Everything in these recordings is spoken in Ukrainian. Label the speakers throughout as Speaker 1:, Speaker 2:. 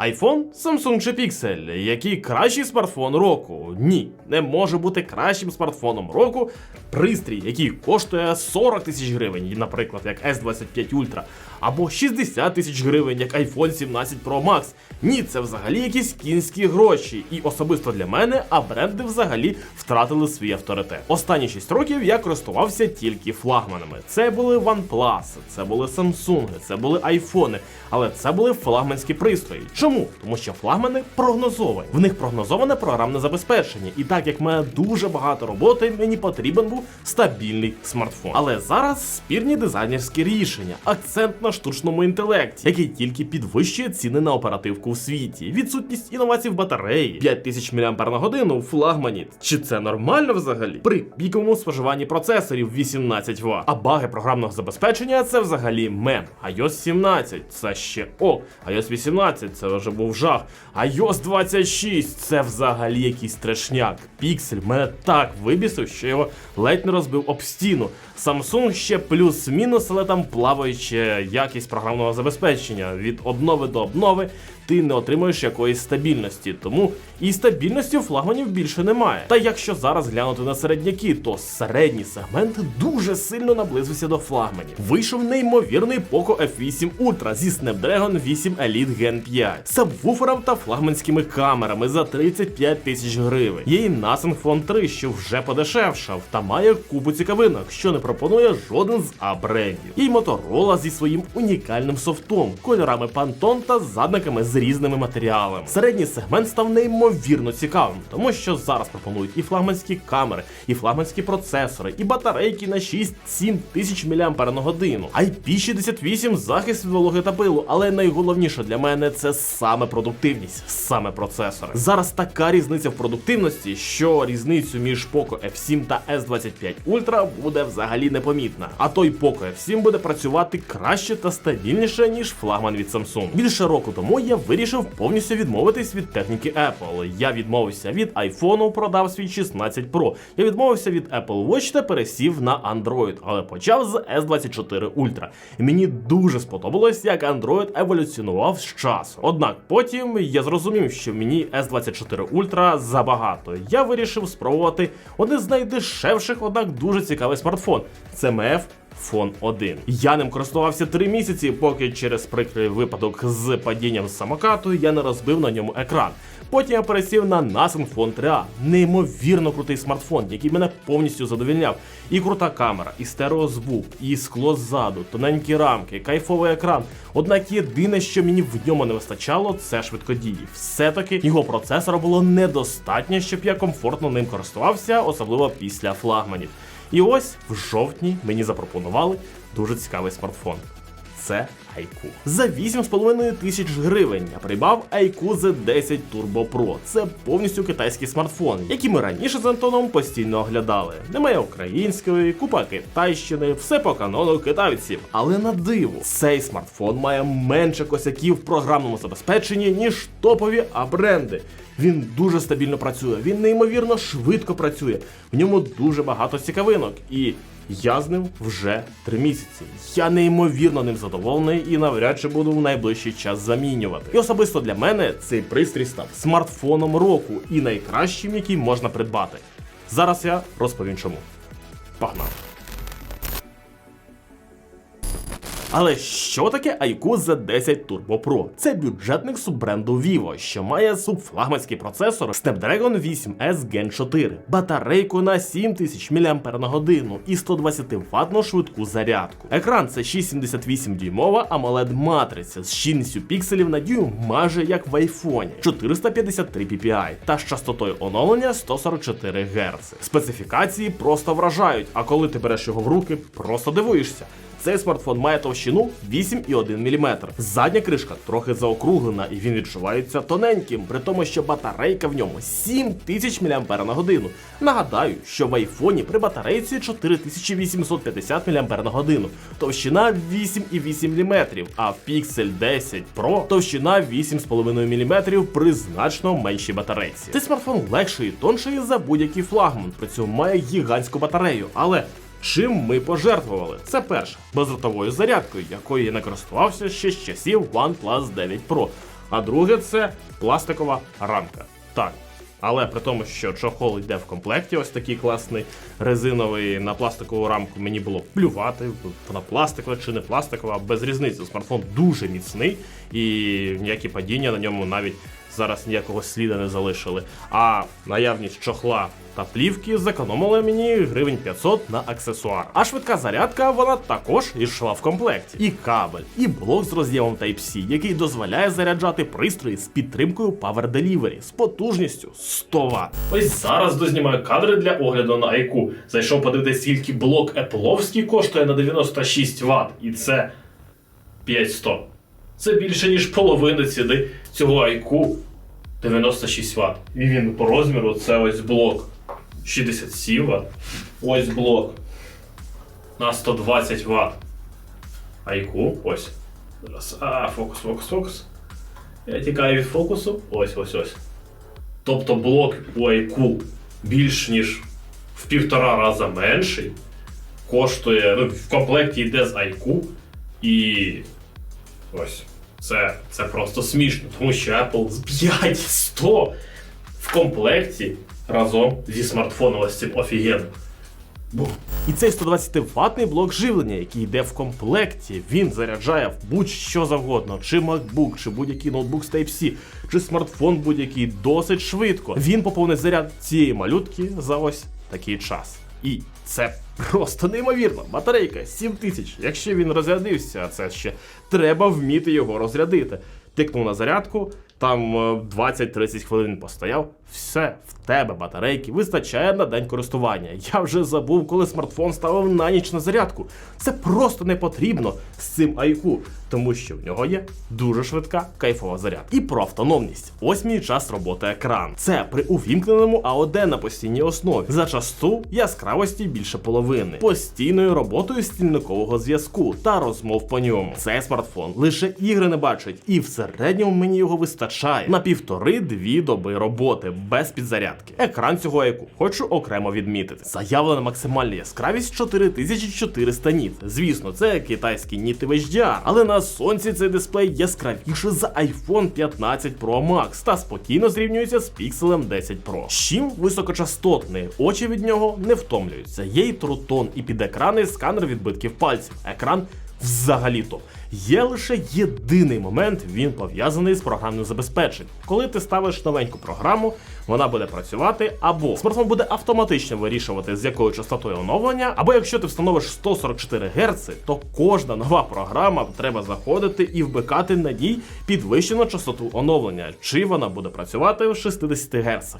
Speaker 1: iPhone, Samsung чи Pixel? Який кращий смартфон року? Ні, не може бути кращим смартфоном року пристрій, який коштує 40 тисяч гривень, наприклад, як S25 Ultra, або 60 тисяч гривень, як iPhone 17 Pro Max. Ні, це взагалі якісь кінські гроші. І особисто для мене, а бренди взагалі втратили свій авторитет. Останні 6 років я користувався тільки флагманами. Це були OnePlus, це були Samsung, це були iPhone, але це були флагманські пристрої. Чому? Тому що флагмани прогнозовані. В них прогнозоване програмне забезпечення. І так як мене дуже багато роботи, мені потрібен був стабільний смартфон. Але зараз спірні дизайнерські рішення, акцент на штучному інтелекті, який тільки підвищує ціни на оперативку в світі, відсутність інновацій в батареї, 5000 мАч у флагмані. Чи це нормально взагалі? При піковому споживанні процесорів 18 Вт. А баги програмного забезпечення це взагалі мем. iOS 17 це ще ок. iOS 18 це вже був жах. iOS 26 це взагалі якийсь страшняк. Піксель мене так вибісив, що його ледь не розбив об стіну. Samsung ще плюс-мінус, але там плаваюча якість програмного забезпечення. Від обнови до обнови ти не отримуєш якоїсь стабільності, тому і стабільності у флагманів більше немає. Та якщо зараз глянути на середняки, то середній сегмент дуже сильно наблизився до флагманів. Вийшов неймовірний Poco F8 Ultra зі Snapdragon 8 Elite Gen 5, сабвуфером та флагманськими камерами за 35 тисяч гривень. Є і Nothing Phone 3, що вже подешевшав, та має купу цікавинок, що не пропонує жоден з А-брендів. І Motorola зі своїм унікальним софтом, кольорами Pantone та задниками з різними матеріалами. Середній сегмент став неймовірно цікавим, тому що зараз пропонують і флагманські камери, і флагманські процесори, і батарейки на 6-7 тисяч мАч, IP68 захист від вологи та пилу, але найголовніше для мене це саме продуктивність, саме процесори. Зараз така різниця в продуктивності, що різницю між Poco F7 та S25 Ultra буде взагалі непомітна. А той Poco F7 буде працювати краще та стабільніше, ніж флагман від Samsung. Більше року тому я вирішив повністю відмовитись від техніки Apple. Я відмовився від iPhone, продав свій 16 Pro. Я відмовився від Apple Watch та пересів на Android, але почав з S24 Ultra. І мені дуже сподобалось, як Android еволюціонував з часу. Однак потім я зрозумів, що мені S24 Ultra забагато. Я вирішив спробувати один з найдешевших, однак дуже цікавий смартфон. Це MF Фон 1. Я ним користувався три місяці, поки через прикрий випадок з падінням самокату я не розбив на ньому екран. Потім я пересів на Nothing Phone 3A. Неймовірно крутий смартфон, який мене повністю задовільняв. І крута камера, і стереозвук, і скло ззаду, тоненькі рамки, кайфовий екран. Однак єдине, що мені в ньому не вистачало, це швидкодії. Все-таки його процесора було недостатньо, щоб я комфортно ним користувався, особливо після флагманів. І ось в жовтні мені запропонували дуже цікавий смартфон. Це IQ. За 8,5 тисяч гривень я придбав IQ Z10 Turbo Pro. Це повністю китайський смартфон, який ми раніше з Антоном постійно оглядали. Немає української, купа китайщини, все по канону китайців. Але на диво, цей смартфон має менше косяків в програмному забезпеченні, ніж топові А-бренди. Він дуже стабільно працює, він неймовірно швидко працює. В ньому дуже багато цікавинок. І я з ним вже три місяці. Я неймовірно ним задоволений і навряд чи буду в найближчий час замінювати. І особисто для мене цей пристрій став смартфоном року і найкращим, який можна придбати. Зараз я розповім чому. Погнали! Але що таке IQ Z10 Turbo Pro? Це бюджетник суббренду Vivo, що має субфлагманський процесор Snapdragon 8S Gen 4, батарейку на 7000 мАч і 120 ваттну швидку зарядку. Екран це 678 дюймова AMOLED матриця з щільністю пікселів на дюйм майже як в айфоні 453 ppi та з частотою оновлення 144 Гц. Специфікації просто вражають, а коли ти береш його в руки, просто дивуєшся. Цей смартфон має товщину 8,1 мм. Задня кришка трохи заокруглена і він відчувається тоненьким, при тому, що батарейка в ньому 7000 мАч. Нагадаю, що в айфоні при батарейці 4850 мАч, товщина 8,8 мм, а в Pixel 10 Pro товщина 8,5 мм при значно меншій батарейці. Цей смартфон легший і тонший за будь-який флагман, при цьому має гігантську батарею, але Чим ми пожертвували? Це перше бездротовою зарядкою, якою я не користувався ще з часів OnePlus 9 Pro. а друге це пластикова рамка. Так. Але при тому, що чохол йде в комплекті, ось такий класний резиновий на пластикову рамку, мені було плювати, вона пластикова чи не пластикова, без різниці. Смартфон дуже міцний і ніякі падіння на ньому навіть зараз ніякого сліда не залишили. А наявність чохла та плівки зекономила мені гривень 500 на аксесуар. А швидка зарядка вона також йшла в комплекті. І кабель, і блок з роз'ємом Type-C, який дозволяє заряджати пристрої з підтримкою Power Delivery з потужністю 100 Вт. Ось зараз дознімаю кадри для огляду на IQ. Зайшов подивитися, скільки блок Apple'овський коштує на 96 Вт, і це 5100. Це більше ніж половина ціни цього IQ 96 Вт. І він по розміру це ось блок 67 Вт. Ось блок на 120 Вт. IQ, ось. Зараз. А, фокус, фокус, фокус. Я тікаю від фокусу. Ось, ось, ось. Тобто блок у IQ більш ніж в півтора раза менший. Коштує, ну, в комплекті йде з IQ. І ось. Це, це просто смішно, тому що Apple з 5100 в комплекті разом зі смартфоном ось цим офігенно. І цей 120 ватний блок живлення, який йде в комплекті, він заряджає в будь-що завгодно, чи MacBook, чи будь-який ноутбук з Type-C, чи смартфон будь-який досить швидко. Він поповнить заряд цієї малютки за ось такий час. І це просто неймовірно. Батарейка 7000. Якщо він розрядився, це ще треба вміти його розрядити. Тикнув на зарядку, там е, 20-30 хвилин постояв. Все, в тебе батарейки вистачає на день користування. Я вже забув, коли смартфон ставив на ніч на зарядку. Це просто не потрібно з цим IQ, тому що в нього є дуже швидка кайфова зарядка. І про автономність. Ось мій час роботи екран. Це при увімкненому AOD на постійній основі. За часту яскравості більше половини, постійною роботою стільникового зв'язку та розмов по ньому. Цей смартфон лише ігри не бачить, і в середньому мені його вистачає на півтори-дві доби роботи без підзарядки. Екран цього яку хочу окремо відмітити. Заявлена максимальна яскравість 4400 ніт. Звісно, це китайський ніт HDR, але на сонці цей дисплей яскравіше за iPhone 15 Pro Max та спокійно зрівнюється з Pixel 10 Pro. Чим високочастотний, очі від нього не втомлюються. Є й трутон і під екрани сканер відбитків пальців. Екран взагалі топ. Є лише єдиний момент, він пов'язаний з програмним забезпеченням. Коли ти ставиш новеньку програму, вона буде працювати, або смартфон буде автоматично вирішувати, з якою частотою оновлення, або якщо ти встановиш 144 Гц, то кожна нова програма треба заходити і вбикати на ній підвищену частоту оновлення, чи вона буде працювати в 60 Гц.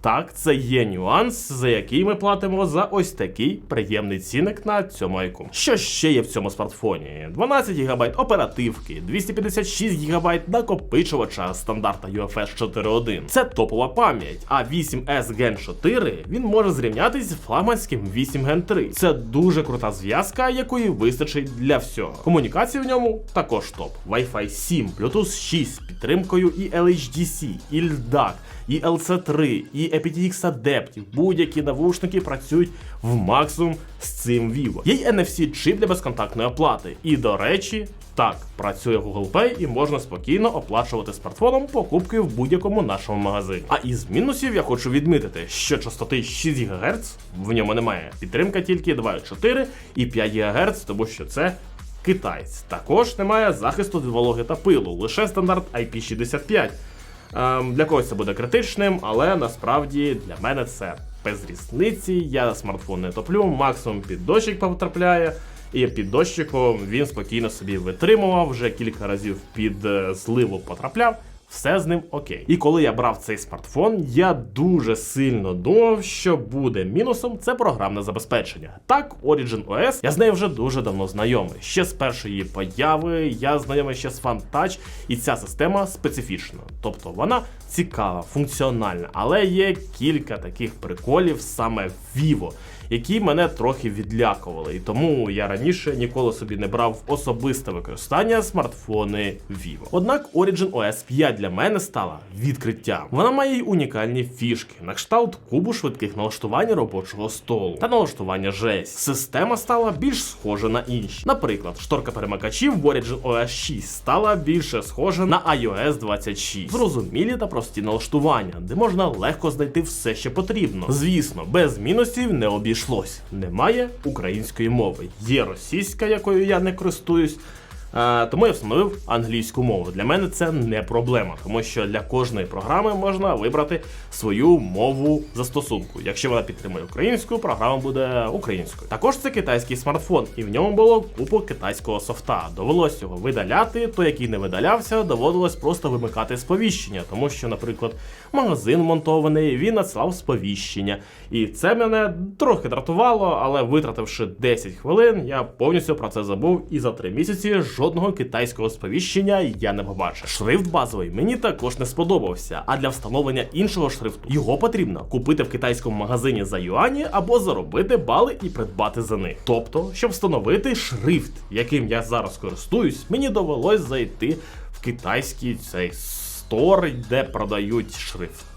Speaker 1: Так, це є нюанс, за який ми платимо за ось такий приємний цінник на цьому айку. Що ще є в цьому смартфоні? 12 ГБ оперативки, 256 ГБ накопичувача стандарта UFS 4.1. Це топова пам'ять, а 8S Gen 4 він може зрівнятись з флагманським 8 Gen 3. Це дуже крута зв'язка, якої вистачить для всього. Комунікації в ньому також топ. Wi-Fi 7, Bluetooth 6 з підтримкою і LHDC, і LDAC, і LC3, і aptX Adaptive. Будь-які навушники працюють в максимум з цим Vivo. Є й NFC чип для безконтактної оплати. І до речі, так, працює Google Pay і можна спокійно оплачувати смартфоном покупки в будь-якому нашому магазині. А із мінусів я хочу відмітити, що частоти 6 ГГц в ньому немає. Підтримка тільки 2,4 і 5 ГГц, тому що це китайць. Також немає захисту від вологи та пилу, лише стандарт IP65. Ем, для когось це буде критичним, але насправді для мене це без різниці. Я смартфон не топлю, максимум під дощик потрапляє. І під дощиком він спокійно собі витримував, вже кілька разів під е, зливу потрапляв. Все з ним окей. І коли я брав цей смартфон, я дуже сильно думав, що буде мінусом це програмне забезпечення. Так, Origin OS, я з нею вже дуже давно знайомий. Ще з першої її появи, я знайомий ще з FunTouch, і ця система специфічна. Тобто вона цікава, функціональна, але є кілька таких приколів саме Vivo, які мене трохи відлякували. І тому я раніше ніколи собі не брав особисте використання смартфони Vivo. Однак Origin OS 5 для мене стала відкриттям. Вона має й унікальні фішки, на кшталт кубу швидких налаштувань робочого столу та налаштування жесть. Система стала більш схожа на інші. Наприклад, шторка перемикачів в Origin OS 6 стала більше схожа на iOS 26. Зрозумілі та прості налаштування, де можна легко знайти все, що потрібно. Звісно, без мінусів не обійшлось. Немає української мови. Є російська, якою я не користуюсь. Е, тому я встановив англійську мову. Для мене це не проблема, тому що для кожної програми можна вибрати свою мову застосунку. Якщо вона підтримує українську, програма буде українською. Також це китайський смартфон, і в ньому було купу китайського софта. Довелось його видаляти, той, який не видалявся, доводилось просто вимикати сповіщення, тому що, наприклад, магазин монтований, він надсилав сповіщення. І це мене трохи дратувало, але витративши 10 хвилин, я повністю про це забув, і за 3 місяці жодного китайського сповіщення я не побачив. Шрифт базовий мені також не сподобався, а для встановлення іншого шрифту його потрібно купити в китайському магазині за юані або заробити бали і придбати за них. Тобто, щоб встановити шрифт, яким я зараз користуюсь, мені довелось зайти в китайський цей стор, де продають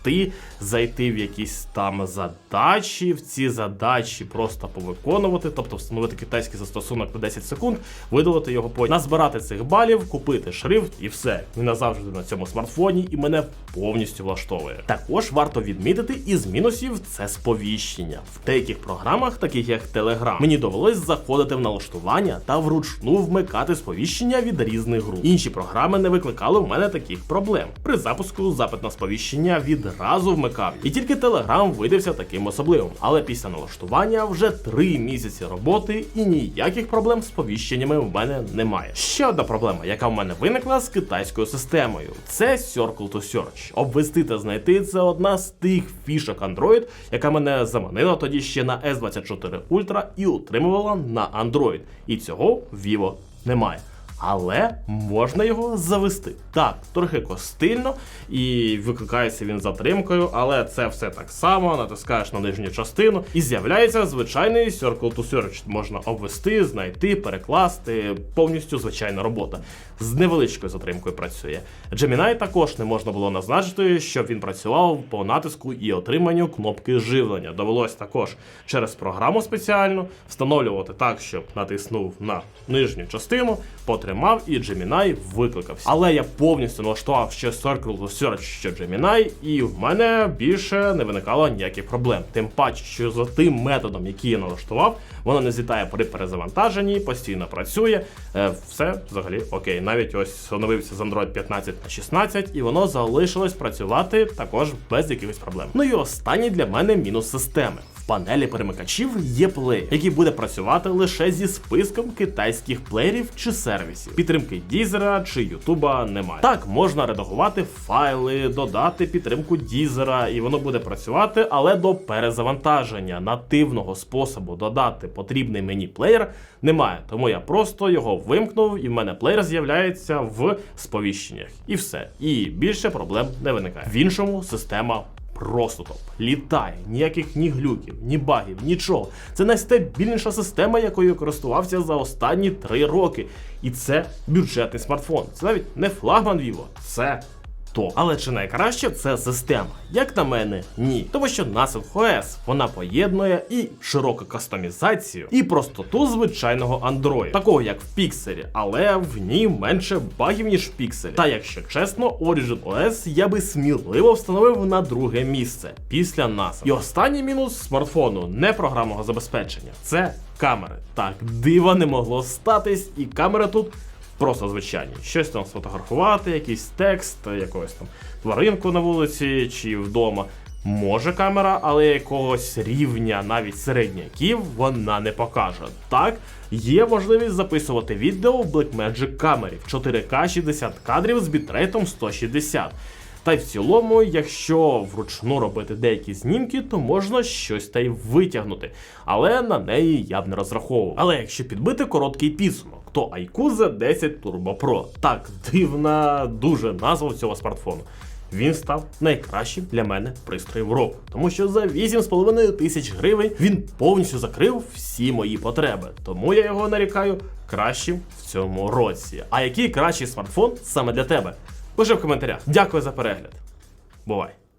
Speaker 1: шрифти, зайти в якісь там задачі, в ці задачі просто повиконувати, тобто встановити китайський застосунок на 10 секунд, видалити його потім, назбирати цих балів, купити шрифт і все. Він назавжди на цьому смартфоні і мене повністю влаштовує. Також варто відмітити із мінусів це сповіщення. В деяких програмах, таких як Telegram, мені довелось заходити в налаштування та вручну вмикати сповіщення від різних груп. Інші програми не викликали в мене таких проблем. При запуску запит на сповіщення відразу вмикав. І тільки Telegram видався таким особливим. Але після налаштування вже три місяці роботи і ніяких проблем з сповіщеннями в мене немає. Ще одна проблема, яка в мене виникла з китайською системою, це Circle to Search. Обвести та знайти це одна з тих фішок Android, яка мене заманила тоді ще на S24 Ultra і утримувала на Android. І цього Vivo немає. Але можна його завести. Так, трохи костильно, і викликається він затримкою, але це все так само, натискаєш на нижню частину, і з'являється звичайний Circle to Search. Можна обвести, знайти, перекласти. Повністю звичайна робота. З невеличкою затримкою працює. Gemini також не можна було назначити, щоб він працював по натиску і отриманню кнопки живлення. Довелось також через програму спеціальну встановлювати так, щоб натиснув на нижню частину, потримав і Gemini викликався. Але я повністю налаштував що Circle Search, що Gemini, і в мене більше не виникало ніяких проблем. Тим паче, що за тим методом, який я налаштував, воно не злітає при перезавантаженні, постійно працює. Е, все взагалі окей. Навіть ось оновився з Android 15 на 16, і воно залишилось працювати також без якихось проблем. Ну і останній для мене мінус системи. Панелі перемикачів є плеєр, який буде працювати лише зі списком китайських плеєрів чи сервісів. Підтримки Дізера чи Ютуба немає. Так, можна редагувати файли, додати підтримку Дізера, і воно буде працювати, але до перезавантаження нативного способу додати потрібний мені плеєр немає. Тому я просто його вимкнув, і в мене плеєр з'являється в сповіщеннях. І все. І більше проблем не виникає. В іншому система Просто топ. Літає, ніяких ні глюків, ні багів, нічого. Це найстабільніша система, якою користувався за останні три роки. І це бюджетний смартфон. Це навіть не флагман Vivo, це топ. Але чи найкраще це система? Як на мене, ні. Тому що Native OS вона поєднує і широку кастомізацію, і простоту звичайного Android, такого як в Pixel, але в ній менше багів, ніж в Pixel. Та якщо чесно, Origin OS я би сміливо встановив на друге місце після NASA. І останній мінус смартфону не програмного забезпечення. Це камери. Так, дива не могло статись, і камери тут Просто звичайні. Щось там сфотографувати, якийсь текст, якогось там тваринку на вулиці чи вдома. Може камера, але якогось рівня навіть середняків вона не покаже. Так, є можливість записувати відео в Blackmagic камері в 4К 60 кадрів з бітрейтом 160. Та й в цілому, якщо вручну робити деякі знімки, то можна щось та й витягнути. Але на неї я б не розраховував. Але якщо підбити короткий підсумок, то iQOO 10 Turbo Pro. Так, дивна дуже назва цього смартфону. Він став найкращим для мене пристроєм року, тому що за 8,5 тисяч гривень він повністю закрив всі мої потреби. Тому я його нарікаю кращим в цьому році. А який кращий смартфон саме для тебе? Пиши в коментарях. Дякую за перегляд. Бувай!